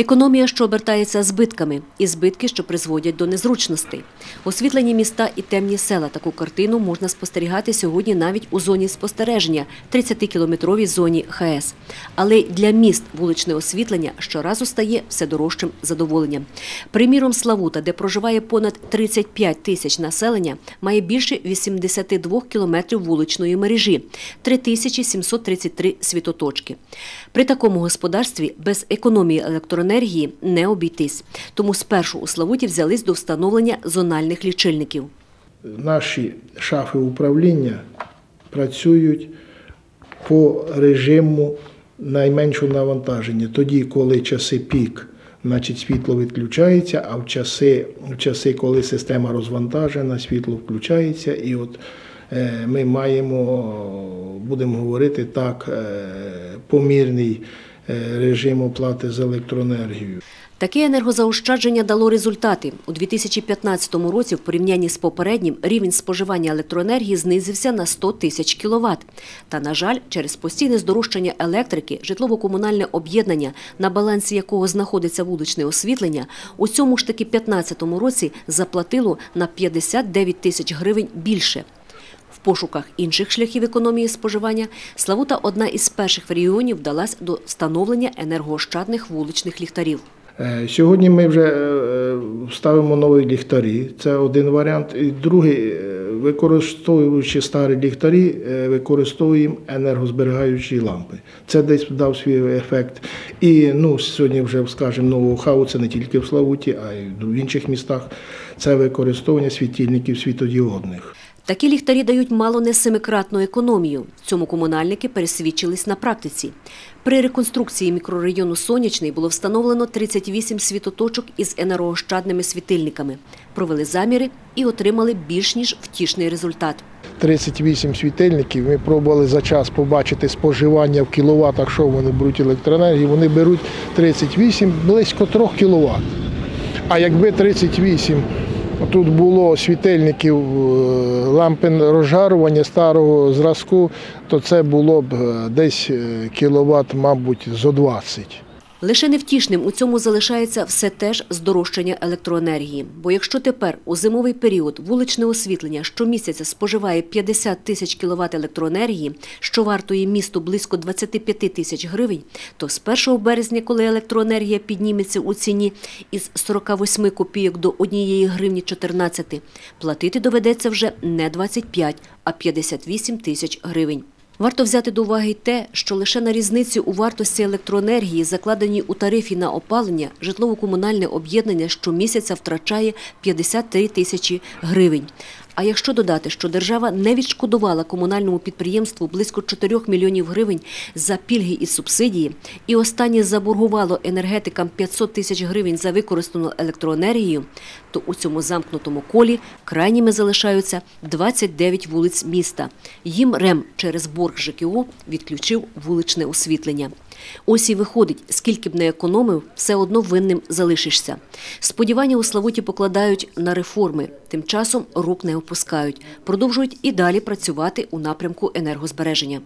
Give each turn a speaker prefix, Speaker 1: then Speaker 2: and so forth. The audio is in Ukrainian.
Speaker 1: Економія, що обертається збитками, і збитки, що призводять до незручностей. Освітлені міста і темні села. Таку картину можна спостерігати сьогодні навіть у зоні спостереження 30-кілометровій зоні ХС. Але для міст вуличне освітлення щоразу стає все дорожчим задоволенням. Приміром, Славута, де проживає понад 35 тисяч населення, має більше 82 кілометрів вуличної мережі 3733 світоточки. При такому господарстві без економії електроенергії не обійтись. Тому спершу у Славуті взялись до встановлення зональних лічильників.
Speaker 2: Наші шафи управління працюють по режиму найменшого навантаження. Тоді, коли часи пік, значить світло відключається, а в часи, в часи, коли система розвантажена, світло включається. І от е, ми маємо, будемо говорити так, е, помірний режим оплати за електроенергію.
Speaker 1: Таке енергозаощадження дало результати. У 2015 році в порівнянні з попереднім рівень споживання електроенергії знизився на 100 тисяч кіловат. Та, на жаль, через постійне здорожчання електрики, житлово-комунальне об'єднання, на балансі якого знаходиться вуличне освітлення, у цьому ж таки 2015 році заплатило на 59 тисяч гривень більше. Пошуках інших шляхів економії споживання Славута одна із перших в регіоні вдалась до встановлення енергоощадних вуличних ліхтарів.
Speaker 2: Е, Сьогодні ми вже е, ставимо нові ліхтарі. Це один варіант. І другий, е, використовуючи старі ліхтарі, е, використовуємо енергозберігаючі лампи. Це десь дав свій ефект. І ну, сьогодні вже скажімо, ноу-хау це не тільки в Славуті, а й в інших містах. Це використовування світильників світодіодних.
Speaker 1: Такі ліхтарі дають мало не семикратну економію. Цьому комунальники пересвідчились на практиці. При реконструкції мікрорайону Сонячний було встановлено 38 світоточок із енергоощадними світильниками. Провели заміри і отримали більш ніж втішний результат.
Speaker 2: 38 світильників. Ми пробували за час побачити споживання в кіловатах, що вони беруть електроенергії. Вони беруть 38, близько 3 кіловат. А якби 38 тут було світильників е, лампи розжарування старого зразку, то це було б е, десь е, кіловат, мабуть, зо 20.
Speaker 1: Лише невтішним у цьому залишається все теж здорожчання електроенергії. Бо якщо тепер у зимовий період вуличне освітлення щомісяця споживає 50 тисяч кіловат електроенергії, що вартує місту близько 25 тисяч гривень, то з 1 березня, коли електроенергія підніметься у ціні із 48 копійок до 1 гривні 14, платити доведеться вже не 25, а 58 тисяч гривень. Варто взяти до уваги й те, що лише на різниці у вартості електроенергії, закладеній у тарифі на опалення, житлово-комунальне об'єднання щомісяця втрачає 53 тисячі гривень. А якщо додати, що держава не відшкодувала комунальному підприємству близько 4 мільйонів гривень за пільги і субсидії, і останнє заборгувало енергетикам 500 тисяч гривень за використану електроенергію, то у цьому замкнутому колі крайніми залишаються 29 вулиць міста. Їм РЕМ через борг ЖКО відключив вуличне освітлення. Ось і виходить, скільки б не економив, все одно винним залишишся. Сподівання у Славуті покладають на реформи, тим часом рук не опускають, продовжують і далі працювати у напрямку енергозбереження.